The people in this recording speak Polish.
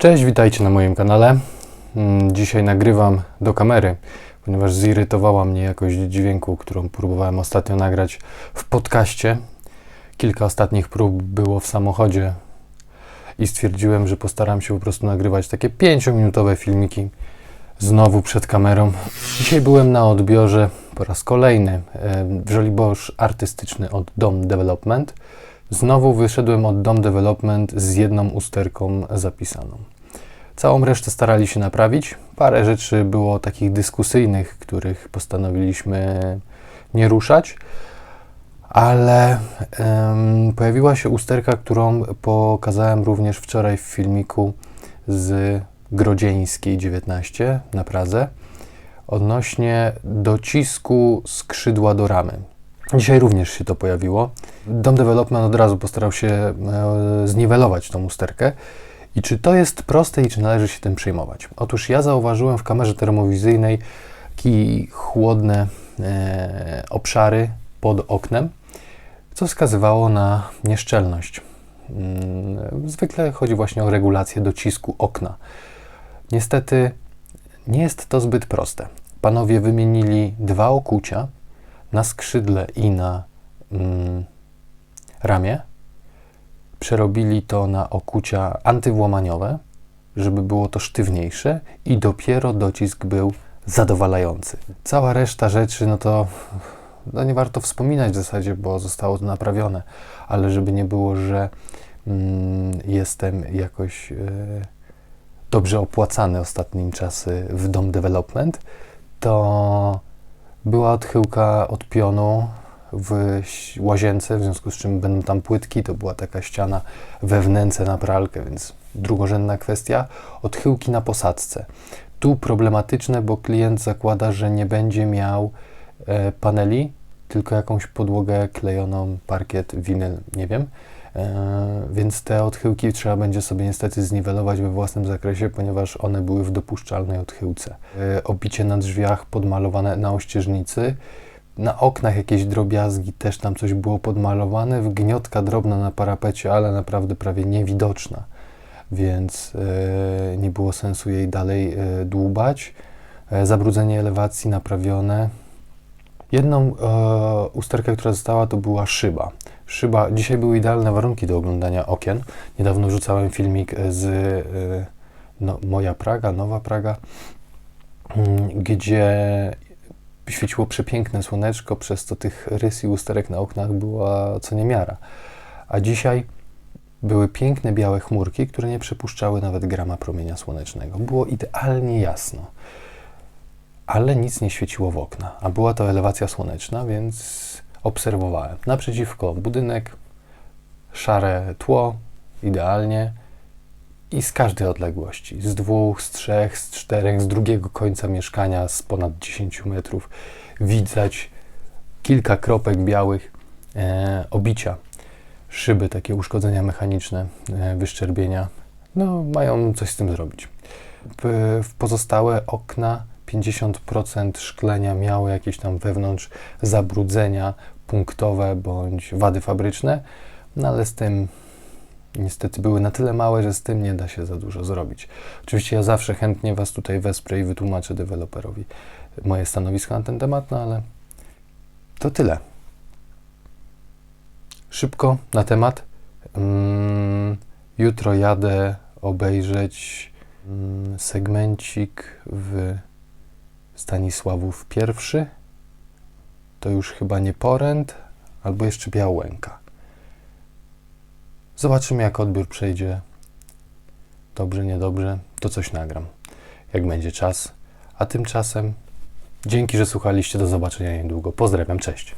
Cześć, witajcie na moim kanale. Mm, Dzisiaj nagrywam do kamery, ponieważ zirytowała mnie jakość dźwięku, którą próbowałem ostatnio nagrać w podcaście. Kilka ostatnich prób było w samochodzie i stwierdziłem, że postaram się po prostu nagrywać takie 5-minutowe filmiki znowu przed kamerą. Dzisiaj byłem na odbiorze po raz kolejny w Żoliborz artystyczny od Dom Development. Znowu wyszedłem od Dom Development z jedną usterką zapisaną. Całą resztę starali się naprawić. Parę rzeczy było takich dyskusyjnych, których postanowiliśmy nie ruszać, ale em, pojawiła się usterka, którą pokazałem również wczoraj w filmiku z Grodzieńskiej 19 na Pradze odnośnie docisku skrzydła do ramy. Dzisiaj również się to pojawiło. Dom Development od razu postarał się e, zniwelować tą usterkę. I czy to jest proste i czy należy się tym przejmować? Otóż ja zauważyłem w kamerze termowizyjnej takie chłodne e, obszary pod oknem, co wskazywało na nieszczelność. Mm, Zwykle chodzi właśnie o regulację docisku okna. Niestety nie jest to zbyt proste. Panowie wymienili dwa okucia na skrzydle i na mm, ramię. Przerobili to na okucia antywłamaniowe, żeby było to sztywniejsze i dopiero docisk był zadowalający. Cała reszta rzeczy, no to no nie warto wspominać w zasadzie, bo zostało to naprawione, ale żeby nie było, że mm, jestem jakoś e, dobrze opłacany ostatnim czasy w Dom Development, to była odchyłka od pionu w łazience, w związku z czym będą tam płytki, to była taka ściana we wnęce na pralkę, więc drugorzędna kwestia. Odchyłki na posadzce. Tu problematyczne, bo klient zakłada, że nie będzie miał e, paneli, tylko jakąś podłogę klejoną, parkiet, winyl, nie wiem. E, więc te odchyłki trzeba będzie sobie niestety zniwelować we własnym zakresie, ponieważ one były w dopuszczalnej odchyłce. E, obicie na drzwiach podmalowane na ościeżnicy, na oknach jakieś drobiazgi, też tam coś było podmalowane, wgniotka drobna na parapecie, ale naprawdę prawie niewidoczna, więc e, nie było sensu jej dalej dłubać. Zabrudzenie elewacji naprawione. Jedną e, usterkę, która została, to była szyba. Szyba, dzisiaj były idealne warunki do oglądania okien. Niedawno wrzucałem filmik z e, no, Moja Praga, Nowa Praga, mm, gdzie świeciło przepiękne słoneczko, przez to tych rys i usterek na oknach była co niemiara. A dzisiaj były piękne białe chmurki, które nie przepuszczały nawet grama promienia słonecznego. Było idealnie jasno, ale nic nie świeciło w okna. A była to elewacja słoneczna, więc obserwowałem. Naprzeciwko budynek, szare tło, idealnie i z każdej odległości, z dwóch, z trzech, z czterech, z drugiego końca mieszkania, z ponad 10 metrów, widać kilka kropek białych e, obicia, szyby, takie uszkodzenia mechaniczne, e, wyszczerbienia. No, mają coś z tym zrobić. W, w pozostałe okna 50% szklenia miało jakieś tam wewnątrz zabrudzenia punktowe bądź wady fabryczne, no ale z tym niestety były na tyle małe, że z tym nie da się za dużo zrobić. Oczywiście ja zawsze chętnie Was tutaj wesprę i wytłumaczę deweloperowi moje stanowisko na ten temat, no ale to tyle. Szybko na temat. Mm, jutro jadę obejrzeć mm, segmencik w Stanisławów pierwszy. To już chyba nie poręd, albo jeszcze Białęka. Zobaczymy, jak odbiór przejdzie. Dobrze, niedobrze, to coś nagram, jak będzie czas. A tymczasem dzięki, że słuchaliście. Do zobaczenia niedługo. Pozdrawiam, cześć.